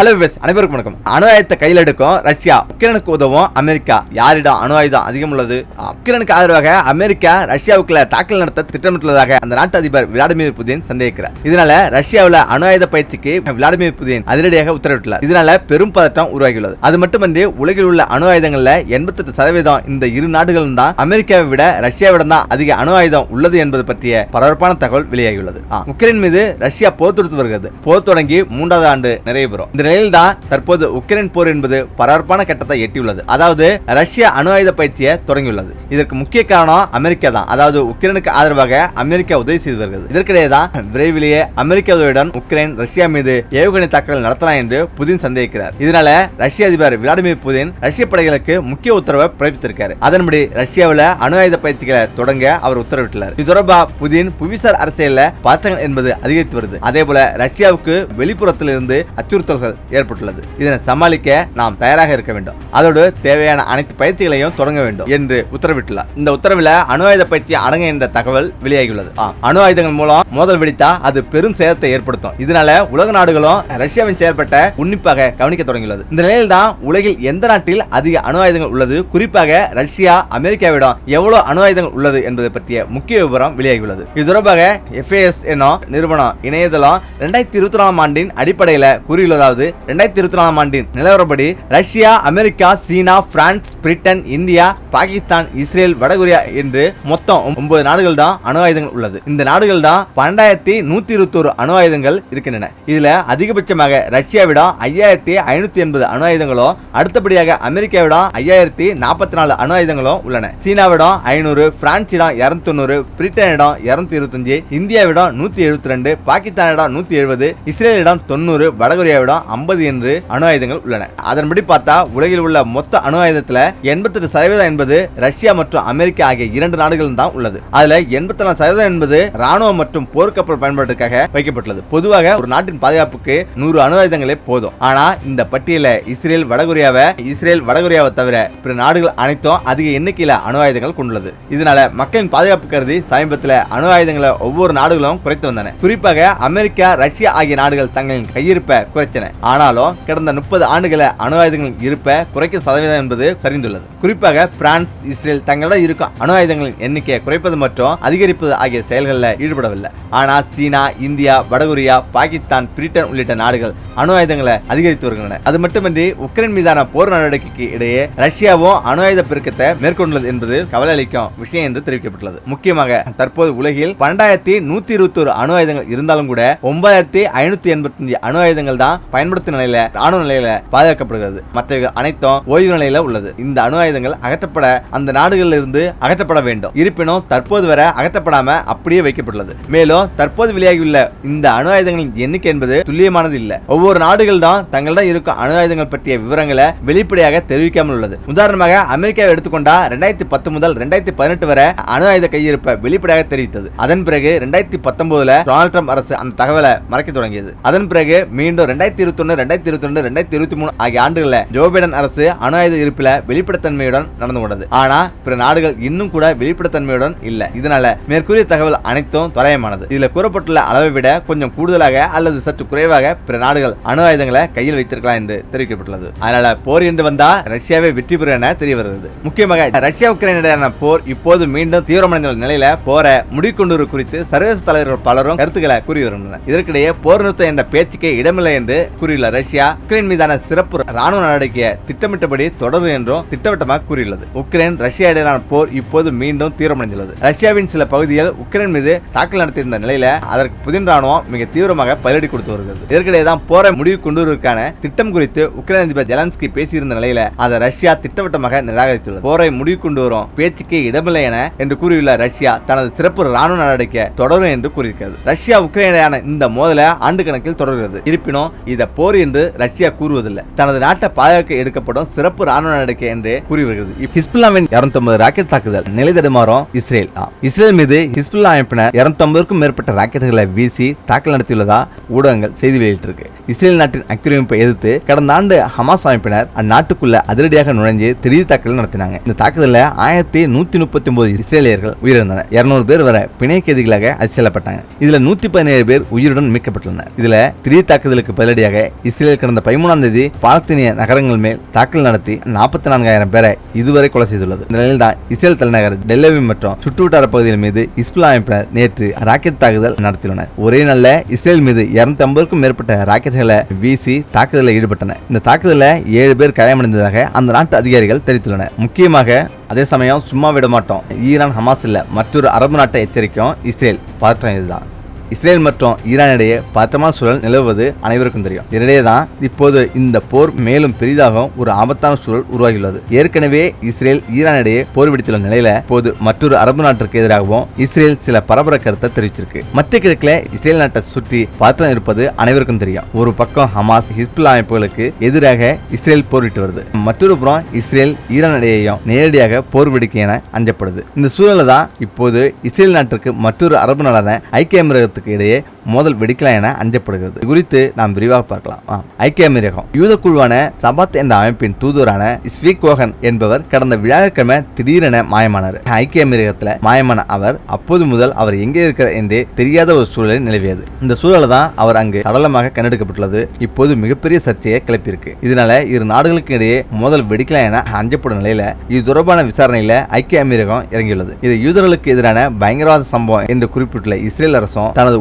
Hello வெஸ் அனைவருக்கும் வணக்கம். அணு ஆயுதத்தை கையில் எடுக்கும் ரஷ்யா உக்ரைனுக்கு உதவும் அமெரிக்கா. யாரிடம் அணு ஆயுதம் அதிகம் உள்ளது? உக்ரைனுக்கு ஆதரவாக அமெரிக்கா ரஷ்யாவுக்குள்ள தாக்கல் நடத்த திட்டமிட்டுள்ளதாக அந்த நாட்டு அதிபர் விளாடிமிர் புதின் சந்தேகிக்கிறார். இதனால ரஷ்யாவில் அணு ஆயுத பயிற்சிக்கு விளாடிமிர் புதின் அதிரடியாக உத்தரவிட்டுள்ளார். இதனால பெரும் பதட்டம் உருவாகியுள்ளது. அது மட்டுமன்றி உலகில் உள்ள அணு ஆயுதங்கள்ல எண்பத்தெட்டு சதவீதம் இந்த இரு நாடுகளும் தான் அமெரிக்காவை விட ரஷ்யாவிடம் தான் அதிக அணு ஆயுதம் உள்ளது என்பது பற்றிய பரபரப்பான தகவல் வெளியாகியுள்ளது. உக்ரைன் மீது ரஷ்யா போர் தொடுத்து வருகிறது. போர் தொடங்கி மூன்றாவது ஆண்டு நிறைவு பெறும். இந்த நிலையில் தான் தற்போது உக்ரைன் போர் என்பது பரபரப்பான கட்டத்தை எட்டியுள்ளது. அதாவது ரஷ்யா அணு ஆயுத பயிற்சியை தொடங்கியுள்ளது. இதற்கு முக்கிய காரணம் அமெரிக்கா தான் அதாவது உக்ரைனுக்கு ஆதரவாக அமெரிக்கா உதவி செய்து வருகிறது. இதற்கிடையே தான் விரைவிலேயே அமெரிக்க உதவியுடன் உக்ரைன் ரஷ்யா மீது ஏவுகணை தாக்குதல் நடத்தலாம் என்று புதின் சந்தேகிக்கிறார். இதனால ரஷ்ய அதிபர் விளாடிமிர் புதின் ரஷ்ய படைகளுக்கு முக்கிய உத்தரவை பிறப்பித்திருக்காரு. அதன்படி ரஷ்யாவில் அணு ஆயுத பயிற்சிகளை தொடங்க அவர் உத்தரவிட்டுள்ளார். இது தொடர்பாக புதின் புவிசார் அரசியலில் பதட்டங்கள் என்பது அதிகரித்து வருது. அதே போல ரஷ்யாவுக்கு வெளிப்புறத்திலிருந்து அச்சுறுத்தல்கள் ஏற்பட்டுள்ளது. இதனை சமாளிக்க நாம் தயாராக இருக்க வேண்டும். அதோடு தேவையான அனைத்து பயிற்சிகளையும் தொடங்க வேண்டும் என்று உத்தரவிட்டுள்ளார். இந்த உத்தரவில் அணு ஆயுத பயிற்சி அடங்க என்ற தகவல் வெளியாகியுள்ளது. அணு ஆயுதங்கள் மூலம் மோதல் வெடித்தா அது பெரும் சேதத்தை ஏற்படுத்தும். இதனால உலக நாடுகளும் ரஷ்யாவின் செயல்பட்ட உன்னிப்பாக கவனிக்க தொடங்கியுள்ளது. இந்த நிலையில் தான் உலகில் எந்த நாட்டில் அதிக அணு ஆயுதங்கள் உள்ளது? குறிப்பாக ரஷ்யா அமெரிக்காவிடம் எவ்வளவு அணு ஆயுதங்கள் உள்ளது என்பது பற்றிய முக்கிய விவரம் வெளியாகியுள்ளது. இது தொடர்பாக எஃப்ஏஎஸ் என்னும் நிறுவனம் இணையதளம் ரெண்டாயிரத்தி இருபத்தி நாலாம் ஆண்டின் அடிப்படையில் கூறியுள்ளதாவது ரெண்டாயிரத்தி இருபத்தி நாலாம் ஆண்டின் நிலவரப்படி Russia America China France Britain India Pakistan Israel வடகொரியா என்று மொத்தம் ஒன்பது நாடுகள் தான் அணு ஆயுதங்கள் உள்ளது. இந்த நாடுகள் தான் பன்னெண்டாயிரத்தி நூத்தி இருபத்தோரு அணு ஆயுதங்கள் இருக்கின்றன. இதுல அதிகபட்சமாக ரஷ்யாவிடம் ஐயாயிரத்தி ஐநூத்தி எண்பது அணு ஆயுதங்களும் அடுத்தபடியாக அமெரிக்காவிடம் ஐயாயிரத்தி நாற்பத்தி நாலு அணு ஆயுதங்களும் உள்ளன. சீனாவிடம் ஐநூறு பிரான்சிடம் இருநூத்தி தொண்ணூறு பிரிட்டனிடம் இருநூத்தி இருபத்தஞ்சு இந்தியாவிடம் நூத்தி எழுபத்தி ரெண்டு பாகிஸ்தானிடம் நூத்தி எழுபது இஸ்ரேலிடம் தொண்ணூறு வடகொரியாவிடம் ஐம்பது என்று அணு ஆயுதங்கள் உள்ளன. அதன்படி பார்த்தா உலகில் உள்ள மொத்த அணு ஆயுதத்தில் எண்பத்தெட்டு சதவீதம் என்பது ரஷ்யா மற்றும் அமெரிக்கா ஆகிய இரண்டு நாடுகளும் தான் உள்ளது. அதுல எண்பத்தி நாலு சதவீதம் என்பது ராணுவம் மற்றும் போர்க்கப்பல் பயன்பாட்டுக்காக வைக்கப்பட்டுள்ளது. பொதுவாக ஒரு நாட்டின் பாதுகாப்புக்கு நூறு அணு ஆயுதங்களே போதும். ஆனா இந்த பட்டியல இஸ்ரேல் வடகொரியாவை இஸ்ரேல் வடகொரியாவை தவிர பிற நாடுகள் அனைத்தும் அதிக எண்ணிக்கையில அணு ஆயுதங்கள் கொண்டுள்ளது. இதனால மக்களின் பாதுகாப்பு கருதி சமீபத்தில் அணு ஆயுதங்களை ஒவ்வொரு நாடுகளும் குறைத்து வந்தன. குறிப்பாக அமெரிக்கா ரஷ்யா ஆகிய நாடுகள் தங்களின் கையிருப்பை குறைத்தன. ஆனாலும் கடந்த முப்பது ஆண்டுகள அணு ஆயுதங்களின் இருப்பை குறைக்கும் சதவீதம் என்பது சரிந்துள்ளது. குறிப்பாக பிரான்ஸ் இஸ்ரேல் தங்களிடம் இருக்கும் அணு ஆயுதங்களின் எண்ணிக்கையை குறைப்பது மற்றும் அதிகரிப்பது ஆகிய செயல்களில் ஈடுபடவில்லை. ஆனால் சீனா இந்தியா வடகொரியா பாகிஸ்தான் பிரிட்டன் உள்ளிட்ட நாடுகள் அணு ஆயுதங்களை அதிகரித்து வருகின்றன. அது மட்டுமின்றி உக்ரைன் மீதான போர் நடவடிக்கைக்கு இடையே ரஷ்யாவும் அணு ஆயுத பெருக்கத்தை மேற்கொண்டுள்ளது என்பது கவலை அளிக்கும் விஷயம் என்று தெரிவிக்கப்பட்டுள்ளது. முக்கியமாக தற்போது உலகில் பன்னெண்டாயிரத்தி நூத்தி இருபத்தி ஒரு அணு ஆயுதங்கள் இருந்தாலும் கூட ஒன்பதாயிரத்தி ஐநூத்தி எண்பத்தஞ்சு அணு ஆயுதங்கள் தான் பயன்படுத்தும் நிலையில ராணுவ நிலையில பாதுகாக்கப்படுகிறது. மற்றவை அனைத்தும் ஓய்வு நிலையில உள்ளது. இந்த அணு ஆயுதங்கள் அகற்றப்பட அந்த நாடுகளில் இருந்து அகற்றப்பட வேண்டும். இருப்பினும் தற்போது வரை அகற்றப்படாம அப்படியே வைக்கப்பட்டுள்ளது. மேலும் தற்போது வெளியாகியுள்ள இந்த அணு ஆயுதங்களின் எண்ணிக்கை என்பது துல்லியமானது இல்ல. ஒவ்வொரு நாடுகள் தான் தங்களிடம் இருக்கும் அணு ஆயுதங்கள் பற்றிய விவரங்களை வெளிப்படையாக தெரிவிக்காமல் உள்ளது. உதாரணமாக அமெரிக்காவை எடுத்துக்கொண்டா ரெண்டாயிரத்தி பத்து முதல் ரெண்டாயிரத்தி பதினெட்டு வரை அணு ஆயுத கையிருப்பை வெளிப்படையாக தெரிவித்தது. அதன் பிறகு ரெண்டாயிரத்தி பத்தொன்பதுல டொனால்ட் ட்ரம்ப் அரசு அந்த தகவலை மறைக்க தொடங்கியது. அதன் பிறகு மீண்டும் ரெண்டாயிரத்தி இருபத்தி இருபத்தொன்னு ரெண்டாயிரத்தி இருபத்தி ரெண்டு ரெண்டாயிரத்தி இருபத்தி மூணு ஆகிய ஆண்டுகளில் ஜோ பைடன் அரசு அணு ஆயுத இருப்பில் வெளிப்படைத்தன்மையுடன் நடந்து கொண்டது. ஆனா பிற நாடுகள் இன்னும் கூட வெளிப்படைத்தன்மையுடன் இல்ல. இதனால மேற்கூறிய தகவல் அனைத்தும் தொலையமானது இதுல கூறப்பட்டுள்ள அளவை விட கொஞ்சம் கூடுதலாக அல்லது சற்று குறைவாக பிற நாடுகள் அணு ஆயுதங்களை கையில் வைத்திருக்கலாம் என்று தெரிவிக்கப்பட்டுள்ளது. அதனால போர் என்று வந்தா ரஷ்யாவை வெற்றி பெறும் என தெரிய வருகிறது முக்கியமாக ரஷ்யா உக்ரைன் இடையான போர் இப்போது மீண்டும் தீவிரமடைந்துள்ள நிலையில போர முடிக்கொண்டு குறித்து சர்வதேச தலைவர்கள் பலரும் கருத்துக்களை கூறி வருகின்றனர் இதற்கிடையே போர் நிறுத்தம் என்ற பேச்சுக்கே இடமில்லை என்று கூறியுள்ள ரஷ்யா உக்ரைன் மீதான சிறப்பு ராணுவ நடவடிக்கையை திட்டமிட்டபடி தொடரும் என்றும் திட்டவட்டமாக கூறியுள்ளது. உக்ரைன் ரஷ்யா இடையிலான போர் இப்போது மீண்டும் தீவிரமடைந்துள்ளது. ரஷ்யாவின் சில பகுதிகள் உக்ரைன் மீது தாக்கல் நடத்தியிருந்த நிலையில அதற்கு புதின் ராணுவம் மிக தீவிரமாக பதிலடி கொடுத்து வருகிறது. இதற்கிடையே தான் போரை முடிவு கொண்டு வருவதற்கான திட்டம் குறித்து உக்ரைன் அதிபர் ஜெலன்ஸ்கி பேசியிருந்த நிலையில அதை ரஷ்யா திட்டவட்டமாக நிராகரித்துள்ளது. போரை முடிவு கொண்டு வரும் பேச்சுக்கே இடமில்லை என என்று கூறியுள்ள ரஷ்யா தனது சிறப்பு ராணுவ நடவடிக்கை தொடரும் என்று கூறியிருக்கிறது. ரஷ்யா உக்ரைனிடையான இந்த மோதலை ஆண்டு கணக்கில் தொடர்கிறது. இருப்பினும் இதை போர் என்று ரஷ்யா கூறுவதில்லை. தனது நாட்டை பாதுகாக்க எடுக்கப்படும் சிறப்பு ராணுவ நடவடிக்கை என்று கூறி வருகிறது ஹிஸ்புல்லாவின் இருநூத்தி ராக்கெட் தாக்குதல் நிலை தடுமாறும் இஸ்ரேல் இஸ்ரேல் மீது ஹிஸ்புல்லா அமைப்பினர் இருநூத்தம்பதுக்கும் மேற்பட்ட ராக்கெட்டுகளை வீசி தாக்கல் நடத்தியுள்ளதா ஊடகங்கள் செய்தி வெளியிட்டிருக்கு. இஸ்ரேல் நாட்டின் ஆக்கிரமிப்பை எதிர்த்து கடந்த ஆண்டு ஹமாஸ் அமைப்பினர் அந்நாட்டுக்குள்ள அதிரடியாக நுழைஞ்சு திடீர் தாக்குதல் நடத்தினாங்க. இந்த தாக்குதலில் ஆயிரத்தி நூத்தி முப்பத்தி ஒன்பது இஸ்ரேலியர்கள் உயிரிழந்தனர். இருநூறு பேர் வரை பிணை கைதிகளாக அச்சு செல்லப்பட்டாங்க இதுல நூத்தி பதினேழு பேர் உயிருடன் மீட்கப்பட்டுள்ளனர். இதுல திடீர் தாக்குதலுக்கு பதிலடியாக இஸ்ரேல் கடந்த பதிமூணாம் தேதி பாலஸ்தீனிய நகரங்கள் மேல் தாக்குதல் நடத்தி நாற்பத்தி நான்காயிரம் பேரை இதுவரை கொலை செய்துள்ளது. இந்த நிலையில் தான் இஸ்ரேல் தலைநகர் டெல்லவி மற்றும் சுற்றுவட்டார பகுதிகள் மீது இஸ்புல்லா அமைப்பினர் நேற்று ராக்கெட் தாக்குதல் நடத்தியுள்ளனர். ஒரே நாள்ல இஸ்ரேல் மீது இருநூத்தி ஐம்பதுக்கும் மேற்பட்ட ராக்கெட்டுகளை வீசி தாக்குதலில் ஈடுபட்டனர் இந்த தாக்குதலில் ஏழு பேர் காயமடைந்ததாக அந்த நாட்டு அதிகாரிகள் தெரிவித்துள்ளனர். முக்கியமாக அதே சமயம் சும்மா விட மாட்டோம் ஈரான் ஹமாஸ் இல்ல மற்றொரு அரபு நாட்டை எச்சரிக்கும் இஸ்ரேல். பதற்றம் இதுதான். இஸ்ரேல் மற்றும் ஈரான் இடையே பதற்றமான சூழல் நிலவுவது அனைவருக்கும் தெரியும். இதனிடையே தான் இப்போது இந்த போர் மேலும் பெரிதாகவும் ஒரு ஆபத்தான சூழல் உருவாகியுள்ளது. ஏற்கனவே இஸ்ரேல் ஈரான் இடையே போர் வெடித்துள்ள நிலையில இப்போது மற்றொரு அரபு நாட்டிற்கு எதிராகவும் இஸ்ரேல் சில பரபர கருத்தை தெரிவிச்சிருக்கு. மத்திய கிழக்குல இஸ்ரேல் நாட்டை சுற்றி பதற்றம் இருப்பது அனைவருக்கும் தெரியும். ஒரு பக்கம் ஹமாஸ் ஹிஸ்புல்லா அமைப்புகளுக்கு எதிராக இஸ்ரேல் போரிட்டு வருது. மற்றொரு புறம் இஸ்ரேல் ஈரான் இடையேயும் நேரடியாக போர் வெடிக்க என அஞ்சப்படுது. இந்த சூழல தான் இப்போது இஸ்ரேல் நாட்டிற்கு மற்றொரு அரபு நாடான ஐக்கிய அமீரகத்துக்கு இடையே மோதல் வெடிக்கலாம் என அஞ்சப்படுகிறது. குறித்து நாம் விரிவாக பார்க்கலாம். ஐக்கிய அமீரகம். யூத குழுவான சபாத் என்ற அமைப்பின் தூதுவரான ஸ்வீக் கோகன் என்பவர் கடந்த வியாழக்கிழமை திடீரென மாயமானார். ஐக்கிய அமீரகத்தில் மாயமான அவர் அப்போது முதல் அவர் எங்கே இருக்கிறார் என்றே தெரியாத ஒரு சூழலில் நிலவியது. இந்த சூழல் தான் அவர் அங்கு சடலமாக கண்டெடுக்கப்பட்டுள்ளது. இப்போது மிகப்பெரிய சர்ச்சையை கிளப்பியிருக்கு. இதனால இரு நாடுகளுக்கு இடையே மோதல் வெடிக்கலாம் என அஞ்சப்படும் நிலையில இது தொடர்பான விசாரணையில ஐக்கிய அமீரகம் இறங்கியுள்ளது. இது யூதர்களுக்கு எதிரான பயங்கரவாத சம்பவம் என்று குறிப்பிட்டுள்ள இஸ்ரேல் அரசும் தனது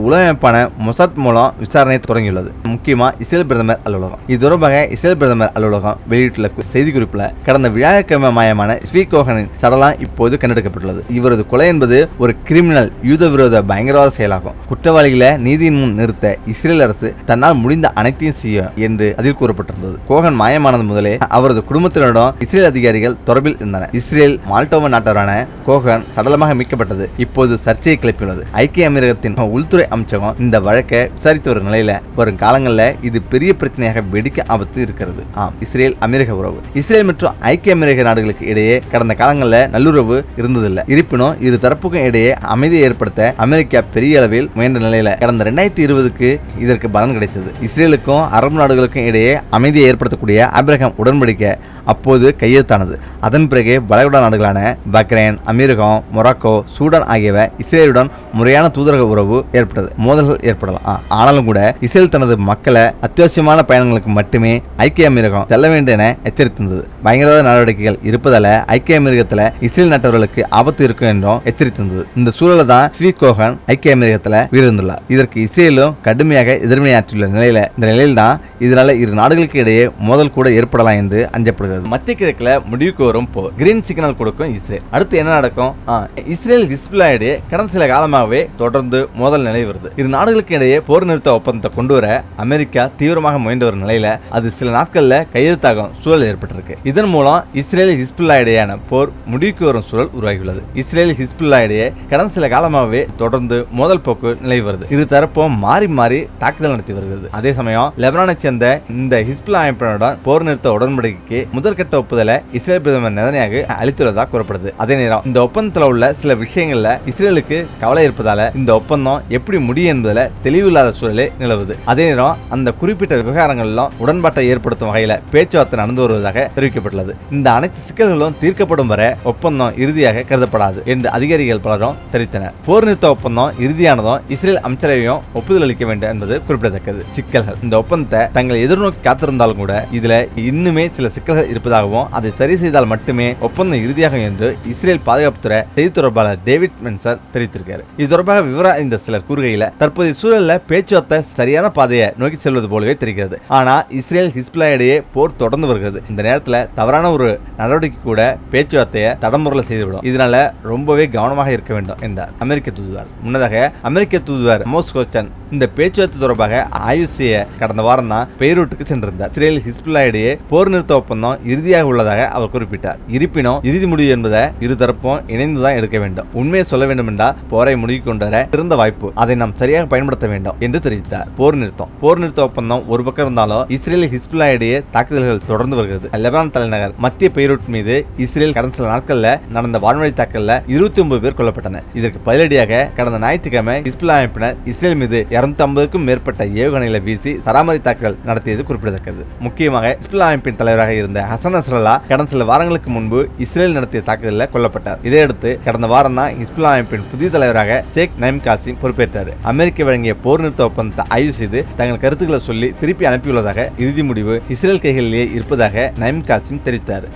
உளவமைப்பான மொசாத் மூலம் விசாரணையை தொடங்கியுள்ளது. முக்கியமா இஸ்ரேல் பிரதமர் அலுவலகம். இது தொடர்பாக இஸ்ரேல் பிரதமர் அலுவலகம் வெளியிட்டுள்ள செய்திக்குறிப்பில் கடந்த வியாழக்கிழமை மாயமான ஸ்வீகோகனின் சடலம் இப்போது கண்டெடுக்கப்பட்டுள்ளது. இவரது கொலை என்பது ஒரு கிரிமினல் யூத விரோத பயங்கரவாத செயலாகும். குற்றவாளிகளை நீதியின் முன் நிறுத்த இஸ்ரேல் அரசு தன்னால் முடிந்த அனைத்தையும் செய்யும் என்று அதில் கூறப்பட்டிருந்தது. கோகன் மாயமானது முதலே அவரது குடும்பத்தினரிடம் இஸ்ரேல் அதிகாரிகள் தொடர்பில் இருந்தனர். இஸ்ரேல் மால்டோவா நாட்டவரான கோகன் சடலமாக மீட்கப்பட்டது. இப்போது சர்ச்சையை கிளப்பியுள்ளது. ஐக்கிய அமீரகத்தின் உள்துறை அமைச்சகம் இந்த வழக்கை விசாரித்து வரும் நிலையில வரும் காலங்களில் இது பெரிய பிரச்சனையாக வெடிக்க ஆபத்து இருக்கிறது. ஆம் இஸ்ரேல் அமெரிக்க உறவு. இஸ்ரேல் மற்றும் ஐக்கிய அமெரிக்க நாடுகளுக்கு இடையே கடந்த காலங்களில் நல்லுறவு இருந்ததில்லை. இருப்பினும் இரு தரப்புக்கும் இடையே அமைதியை ஏற்படுத்த அமெரிக்கா பெரிய அளவில் முயன்ற நிலையில கடந்த ரெண்டாயிரத்தி இருபதுக்கு இதற்கு பலன் கிடைத்தது. இஸ்ரேலுக்கும் அரபு நாடுகளுக்கும் இடையே அமைதியை ஏற்படுத்தக்கூடிய அபிரகம் உடன்படிக்கை அப்போது கையெழுத்தானது. அதன் பிறகு வளைகுடா நாடுகளான பக்ரைன் அமீரகம் மொராக்கோ சூடான் ஆகியவை இஸ்ரேலுடன் முறையான தூதரக உறவு ஏற்பட்டது. மோதல்கள் ஏற்படலாம் ஆனாலும் கூட இஸ்ரேல் தனது மக்களை அத்தியாவசியமான பயணங்களுக்கு மட்டுமே ஐக்கிய அமீரகம் செல்ல வேண்டும் என எச்சரித்திருந்தது. பயங்கரவாத நடவடிக்கைகள் இருப்பதால ஐக்கிய அமீரகத்தில் இஸ்ரேல் நாட்டவர்களுக்கு ஆபத்து இருக்கும் என்றும் எச்சரித்திருந்தது. இந்த சூழல தான் ஸ்வீக் கோகன் ஐக்கிய அமீரகத்தில் உயிரிழந்துள்ளார் இதற்கு இஸ்ரேலும் கடுமையாக எதிர்வினையாற்றியுள்ள நிலையில இந்த நிலையில் தான் இதனால இரு நாடுகளுக்கு இடையே மோதல் கூட ஏற்படலாம் என்று அஞ்சப்படுகிறது. மத்திய கிழக்குல முடிவுக்கு வரும் போர். கிரீன் சிக்னல் கொடுக்கும் இஸ்ரேல். அடுத்து என்ன நடக்கும்? இஸ்ரேல் ஹிஸ்புல்லா இடையே கடந்த சில காலமாகவே தொடர்ந்து மோதல் நிலை வருது. இரு நாடுகளுக்கு இடையே போர் நிறுத்த ஒப்பந்தத்தை கொண்டு வர அமெரிக்கா தீவிரமாக முயன்று வரும் நிலையில அது சில நாட்கள்ல கையெழுத்தாகும் சூழல் ஏற்பட்டிருக்கு. இதன் மூலம் இஸ்ரேல் ஹிஸ்புல்லா இடையேயான போர் முடிவுக்கு வரும் சூழல் உருவாகியுள்ளது. இஸ்ரேல் ஹிஸ்புல்லா இடையே கடந்த சில காலமாகவே தொடர்ந்து மோதல் போக்கு நிலை வருது. இரு தரப்பும் மாறி மாறி தாக்குதல் நடத்தி வருகிறது. அதே சமயம் லெபனானை சேர்ந்த இந்த ஹிஸ்புல்லா அமைப்பினருடன் போர் நிறுத்த உடன்படிக்கைக்கு முதற்கட்ட ஒப்புதலை இஸ்ரேல் பிரதமர் நெதன்யாகு அளித்துள்ளதாக கூறப்படுது. அதே நேரம் இந்த ஒப்பந்தத்தில் உள்ள சில விஷயங்கள்ல இஸ்ரேலுக்கு கவலை இருப்பதால இந்த ஒப்பந்தம் எப்படி முடியும் என்பது என்பதில் தெளிவில்லாத சூழலே நிலவுது. அதே நேரம் அந்த குறிப்பிட்ட விவகாரங்களிலும் உடன்பாட்டை ஏற்படுத்தும் வகையில் பேச்சுவார்த்தை நடந்து வருவதாக தெரிவிக்கப்பட்டுள்ளது. இந்த அனைத்து சிக்கல்களும் தீர்க்கப்படும் வரை ஒப்பந்தம் இறுதியாக கருதப்படாது என்று அதிகாரிகள் பலரும் தெரிவித்தனர். போர் நிறுத்த ஒப்பந்தம் இறுதியானதும் இஸ்ரேல் அமைச்சரவையும் ஒப்புதல் அளிக்க வேண்டும் என்பது குறிப்பிடத்தக்கது. சிக்கல்கள் இந்த ஒப்பந்தத்தை தங்களை எதிர்நோக்கி காத்திருந்தாலும் கூட இதுல இன்னுமே சில சிக்கல்கள் இருப்பதாகவும் அதை சரி செய்தால் மட்டுமே ஒப்பந்தம் இறுதியாகும் என்று இஸ்ரேல் பாதுகாப்புத்துறை செய்தி தொடர்பாளர் டேவிட் மென்சர் தெரிவித்திருக்காரு. இது தொடர்பாக விவரம் அறிந்த சிலர் தற்போது தற்போதைய சூழலில் பேச்சுவார்த்தை சரியான பாதையை நோக்கி செல்வது போலவே தெரிகிறது. ஆனால் இஸ்ரேல் ஹிஸ்புல்லா இடையே போர் தொடர்ந்து வருகிறது. இந்த நேரத்தில் தவறான ஒரு நடவடிக்கை கூட பேச்சுவார்த்தையை தடமுறையில் செய்துவிடும். இதனால ரொம்பவே கவனமாக இருக்க வேண்டும் என்றார். அமெரிக்க தூதுவர். முன்னதாக அமெரிக்க தூதுவர் மோஸ் கோச்சன் இந்த பேச்சுவார்த்தை தொடர்பாக ஆய்வு செய்ய கடந்த வாரம் தான் பெய்ரூட்டுக்கு சென்றிருந்தார். இஸ்ரேல் ஹிஸ்புல்லா இடையே போர் நிறுத்த ஒப்பந்தம் இறுதியாக உள்ளதாக அவர் குறிப்பிட்டார். இருப்பினும் இறுதி முடிவு என்பதை இருதரப்பும் இணைந்துதான் எடுக்க வேண்டும். உண்மையை சொல்ல வேண்டும் என்றால் போரை முடிவு கொண்டு வர சிறந்த வாய்ப்பு அதை நாம் சரியாக பயன்படுத்த வேண்டும் என்று தெரிவித்தார். போர் நிறுத்தம். போர் நிறுத்த ஒப்பந்தம் ஒரு பக்கம் இருந்தாலும் இஸ்ரேல் ஹிஸ்புல்லா இடையே தாக்குதல்கள் தொடர்ந்து வருகிறது. லெபனான் தலைநகர் மத்திய பெய்ரூட் மீது இஸ்ரேல் கடந்த சில நாட்கள்ல நடந்த வான்வழி தாக்கல்ல இருபத்தி ஒன்பது பேர் கொல்லப்பட்டனர். இதற்கு பதிலடியாக கடந்த ஞாயிற்றுக்கிழமை ஹிஸ்புல்லா அமைப்பினர் இஸ்ரேல் மீது இருநூத்தி ஐம்பதுக்கும் மேற்பட்ட ஏவுகணைகளை வீசி சராமரி தாக்குதல் நடத்தியது குறிப்பிடத்தக்கது. முக்கியமாக ஹிஸ்புல்லா அமைப்பின் தலைவராக இருந்த ஹசன் நஸ்ரல்லா கடந்த சில வாரங்களுக்கு முன்பு இஸ்ரேல் நடத்திய தாக்குதலில் கொல்லப்பட்டார். இதையடுத்து கடந்த வாரம் தான் ஹிஸ்புல்லா அமைப்பின் புதிய தலைவராக ஷேக் நயம் காசிம் பொறுப்பேற்றார். அமெரிக்க வழங்கிய போர் நிறுத்த ஒப்பந்தத்தை ஆய்வு செய்து தங்கள் கருத்துக்களை சொல்லி திருப்பி அனுப்பியுள்ளதாக இறுதி முடிவு இஸ்ரேல் கைகளிலேயே இருப்பதாக நயம் காசிம் தெரிவித்தார்.